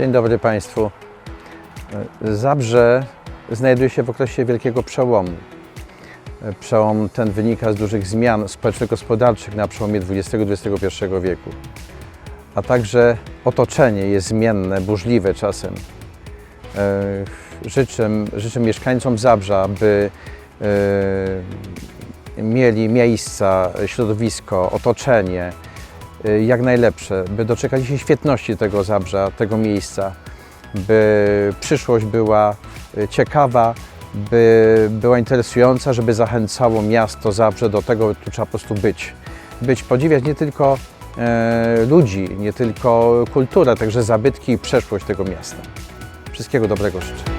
dobry Państwu. Zabrze znajduje się w okresie wielkiego przełomu. Przełom ten wynika z dużych zmian społeczno-gospodarczych na przełomie XX i XXI wieku. A także otoczenie jest zmienne, burzliwe czasem. E, Życzę, życzę mieszkańcom Zabrza, by e, mieli miejsca, środowisko, otoczenie, jak najlepsze, by doczekali się świetności tego Zabrza, tego miejsca, by przyszłość była y, ciekawa, by była interesująca, żeby zachęcało miasto Zabrze do tego, tu trzeba po prostu być. Być, podziwiać nie tylko e, ludzi, nie tylko kulturę, także zabytki i przeszłość tego miasta. Wszystkiego dobrego życzę.